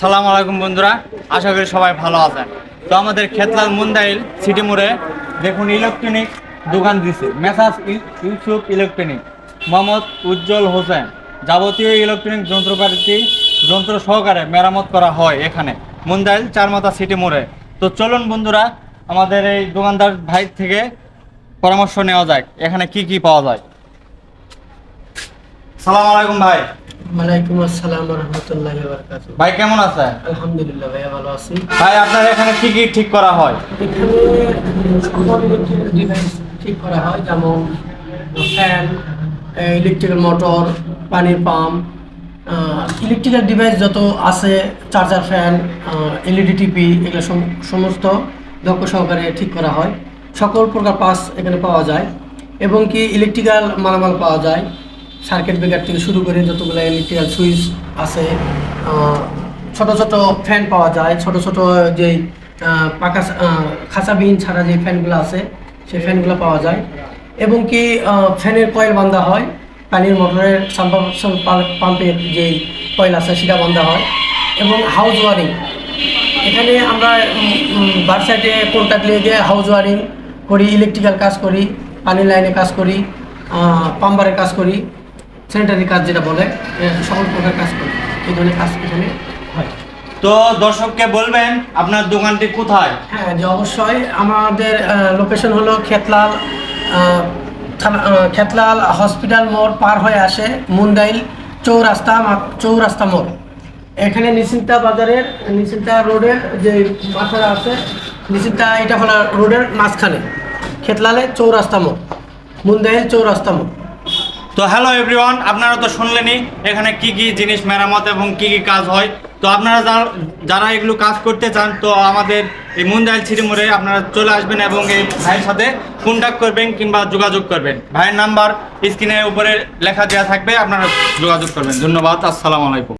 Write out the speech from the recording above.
সালাম আলাইকুম বন্ধুরা, আশা করি সবাই ভালো আছেন। তো আমাদের খেতলাল মুন্দাইল সিটি মোড়ে দেখুন ইলেকট্রনিক দোকান দিছে মেসাজ ইউসুফ ইলেকট্রনিক। মোহাম্মদ উজ্জ্বল হোসেন, যাবতীয় ইলেকট্রনিক যন্ত্রপাতি, যন্ত্র সহকারে মেরামত করা হয় এখানে মুন্দাইল চারমাথা সিটি মোড়ে। তো চলুন বন্ধুরা, আমাদের এই দোকানদার ভাই থেকে পরামর্শ নেওয়া যাক, এখানে কি কি পাওয়া যায়। সালাম আলাইকুম ভাই। ওয়ালাইকুম আসসালাম রহমতুল্লাহ বরকাত ভাই কেমন আছে আলহামদুলিল্লাহ ভালো আছি। ভাই আপনার এখানে কি কি ঠিক করা হয়? এখানে সকল ইলেকট্রিক ডিভাইস ঠিক করা হয় যেমন ফ্যান ইলেকট্রিক্যাল মোটর পানির পাম্প ইলেকট্রিক্যাল ডিভাইস যত আছে চার্জার ফ্যান এলইডি টিভি এগুলো সম- সমস্ত দক্ষ সহকারে ঠিক করা হয়। সকল প্রকার পাস এখানে পাওয়া যায়। এবং কি ইলেকট্রিক্যাল মালামাল পাওয়া যায়। সার্কিট ব্রেকার থেকে শুরু করে যতগুলো ইলেকট্রিক্যাল সুইচ আছে ছোট ছোট ফ্যান পাওয়া যায়, ছোট ছোট যে পাকা খাঁচাবিহীন ছাড়া যে ফ্যানগুলো আছে, সেই ফ্যানগুলো পাওয়া যায়। এবং কি ফ্যানের কয়েল বাঁধা হয়, পানির মোটরের পাম্পের যে কয়েল আছে, সেটা বাঁধা হয়। এবং হাউস ওয়ারিং এখানে আমরা বার সাইডে কন্ট্যাক্ট গিয়ে হাউস ওয়ারিং করি ইলেকট্রিক্যাল কাজ করি পানির লাইনে কাজ করি পাম্বারের কাজ করি। স্যানিটারি কাজ যেটা বলে সকল প্রকার কাজ করি। এই ধরনের কাজ এখানে হয়। তো দর্শককে বলবেন আপনার দোকানটি কোথায়? হ্যাঁ যে অবশ্যই আমাদের লোকেশন হলো খেতলাল থানা খেতলাল হসপিটাল মোড় পার হয়ে আসে মুন্দাইল চৌরাস্তা চৌরাস্তা মোড়। এখানে নিশ্চিন্তা বাজারের নিশ্চিন্তা রোডের যে মাথাটা আছে নিশ্চিন্তা এটা হলো রোডের মাঝখানে খেতলালে চৌরাস্তা মোড় মুন্দাইল চৌরাস্তা মোড়। তো হ্যালো এভরিওয়ান আপনারা তো শুনলেনই, এখানে কি কি জিনিস মেরামত এবং কি কি কাজ হয়। তো আপনারা যারা এগুলো কাজ করতে চান, তো আমাদের এই মুন্দাইল সিটি মোড়ে আপনারা চলে আসবেন এবং এই ভাইয়ের সাথে কন্ট্যাক্ট করবেন কিংবা যোগাযোগ করবেন। ভাইয়ের নাম্বার স্ক্রিনের উপরে লেখা দেওয়া থাকবে, আপনারা যোগাযোগ করবেন। ধন্যবাদ, আসসালামু আলাইকুম।